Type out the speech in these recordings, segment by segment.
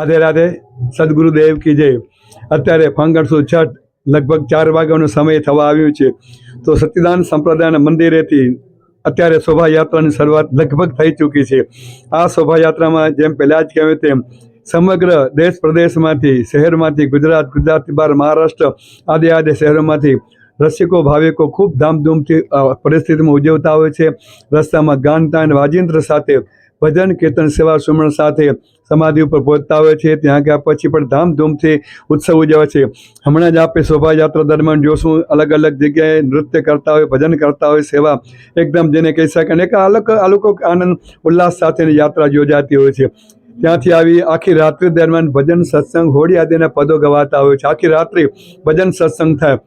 રાધે રાધે, સદગુરુદેવ કી જય. અત્યારે ફંગણસો છઠ, લગભગ ચાર વાગ્યાનો સમય થવા આવ્યું છે. તો સત્યદાન સંપ્રદાયના મંદિરેથી અત્યારે શોભાયાત્રાની શરૂઆત લગભગ થઈ ચૂકી છે. આ શોભાયાત્રામાં જેમ પહેલાં જ કહેવાય તેમ, સમગ્ર દેશ પ્રદેશમાંથી, શહેરમાંથી, ગુજરાત ગુજરાતથી બહાર મહારાષ્ટ્ર, આદિ આદિ શહેરોમાંથી રસિકો, ભાવિકો ખૂબ ધામધૂમથી પરિસ્થિતિમાં ઉજવતા હોય છે. રસ્તામાં ગાન, તાન, વાજિંત્ર સાથે ભજન કીર્તન સેવા સુમરણ સાથે સમાધિ ઉપર પહોંચતા હોય છે. ત્યાં ગયા પછી પણ ધામધૂમથી ઉત્સવ ઉજવે છે. હમણાં જ આપણે શોભાયાત્રા દરમિયાન જોશું અલગ અલગ જગ્યાએ નૃત્ય કરતા હોય, ભજન કરતા હોય, સેવા એકદમ જેને કહી શકાય અને એક અલગ અલૌકિક આનંદ, ઉલ્લાસ સાથેની યાત્રા યોજાતી હોય છે. ત્યાંથી આવી આખી રાત્રિ દરમિયાન ભજન સત્સંગ હોળી આદિના પદો ગવાતા હોય છે. આખી રાત્રિ ભજન સત્સંગ થાય.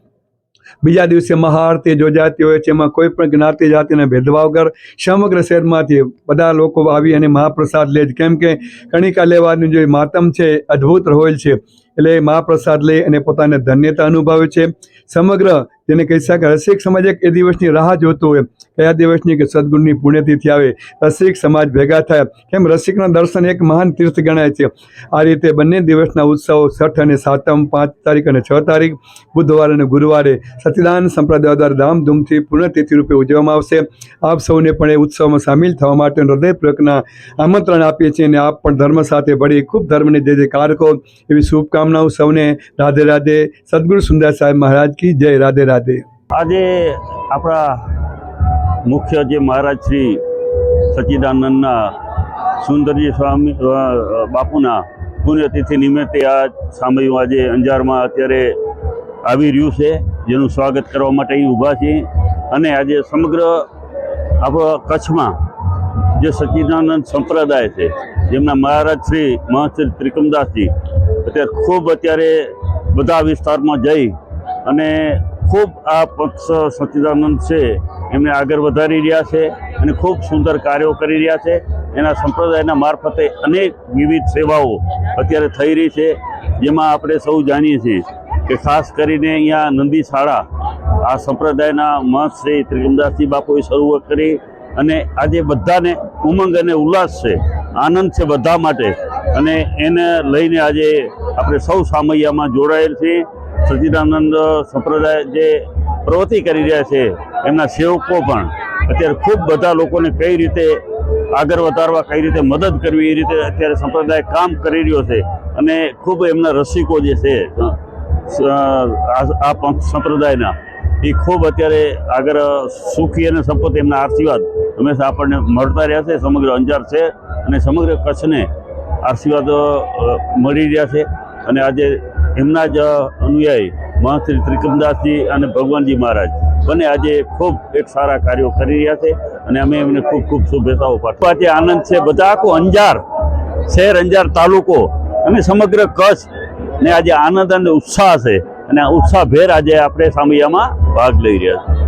બીજા દિવસે મહાઆરતી યોજાતી હોય છે, એમાં કોઈ પણ જ્ઞાતિ જાતિના ભેદભાવ વગર સમગ્ર શહેરમાંથી બધા લોકો આવી અને મહાપ્રસાદ લે છે. કેમ કે કણિકા લેવાનું જે માતમ છે અદ્ભુત હોય છે. એટલે મહાપ્રસાદ લઈ અને પોતાને ધન્યતા અનુભવે છે. સમગ્ર જેને કહી શકાય રસિક સમાજ એક એ દિવસની રાહ જોતો હોય કયા દિવસની કે સદગુરુની પુણ્યતિથિ આવે રસિક સમાજ ભેગા થાય. કેમ રસિકના દર્શન એક મહાન તીર્થ ગણાય છે. આ રીતે બંને દિવસના ઉત્સવો છઠ અને સાતમ, પાંચ તારીખ અને છ તારીખ, બુધવાર અને ગુરુવારે સતીદાન સંપ્રદાય દ્વારા ધામધૂમથી પુણ્યતિથિ રૂપે ઉજવવામાં આવશે. આપ સૌને પણ એ ઉત્સવમાં સામેલ થવા માટે હૃદયપૂર્વકના આમંત્રણ આપીએ છીએ અને આપ પણ ધર્મ સાથે ભળી ખૂબ ધર્મને જે જે કારકો, એવી શુભકામનાઓ સૌને. રાધે રાધે. સદગુરુ સુંદર સાહેબ મહારાજ કી જય. રાધે રાધે. આજે આપણા મુખ્ય જે મહારાજ શ્રી સચ્ચિદાનંદના સુંદરજી સ્વામી બાપુના પુણ્યતિથિ નિમિત્તે આ સામયું આજે અંજારમાં અત્યારે આવી રહ્યું છે, જેનું સ્વાગત કરવા માટે અહીં ઊભા છીએ. અને આજે સમગ્ર આપણા કચ્છમાં જે સચ્ચિદાનંદ સંપ્રદાય છે, જેમના મહારાજ શ્રી મહંત ત્રિકમદાસજી અત્યારે ખૂબ અત્યારે બધા વિસ્તારમાં જઈ અને ખૂબ આ પક્ષ સચ્ચિદાનંદ છે, એમને આગળ વધારી રહ્યા છે અને ખૂબ સુંદર કાર્યો કરી રહ્યા છે. એના સંપ્રદાયના મારફતે અનેક વિવિધ સેવાઓ અત્યારે થઈ રહી છે, જેમાં આપણે સૌ જાણીએ છીએ કે ખાસ કરીને અહીંયા નંદી શાળા, આ સંપ્રદાયના મહંત શ્રી ત્રિકમદાસજી બાપુએ શરૂઆત કરી અને આજે બધાને ઉમંગ અને ઉલ્લાસ છે, આનંદ છે બધા માટે. અને એને લઈને આજે આપણે સૌ સામૈયામાં જોડાયેલ છીએ. સચ્ચિદાનંદ સંપ્રદાય જે પ્રવૃત્તિ કરી રહ્યા છે, એમના સેવકો પણ અત્યારે ખૂબ બધા લોકોને કઈ રીતે આગળ વધારવા, કઈ રીતે મદદ કરવી, એ રીતે અત્યારે સંપ્રદાય કામ કરી રહ્યો છે અને ખૂબ એમના રસિકો જે છે આ સંપ્રદાયના, એ ખૂબ અત્યારે આગળ સુખી અને સંપત્તિ એમના આશીર્વાદ હંમેશા આપણને મળતા રહ્યા છે, સમગ્ર અંજાર છે અને સમગ્ર કચ્છને આશીર્વાદ મળી રહ્યા છે. અને આજે એમના જ અનુયાયી મહાશ્રી શ્રી ત્રિકમદાસજી અને ભગવાનજી મહારાજ બંને આજે ખૂબ એક સારા કાર્યો કરી રહ્યા છે અને અમે એમને ખૂબ ખૂબ શુભેચ્છાઓ પાઠવું. આજે આનંદ છે, બધા આખું અંજાર, શહેર અંજાર તાલુકો અને સમગ્ર કચ્છ ને આજે આનંદ અને ઉત્સાહ છે અને આ ઉત્સાહભેર આજે આપણે સામૈયામાં ભાગ લઈ રહ્યા છીએ.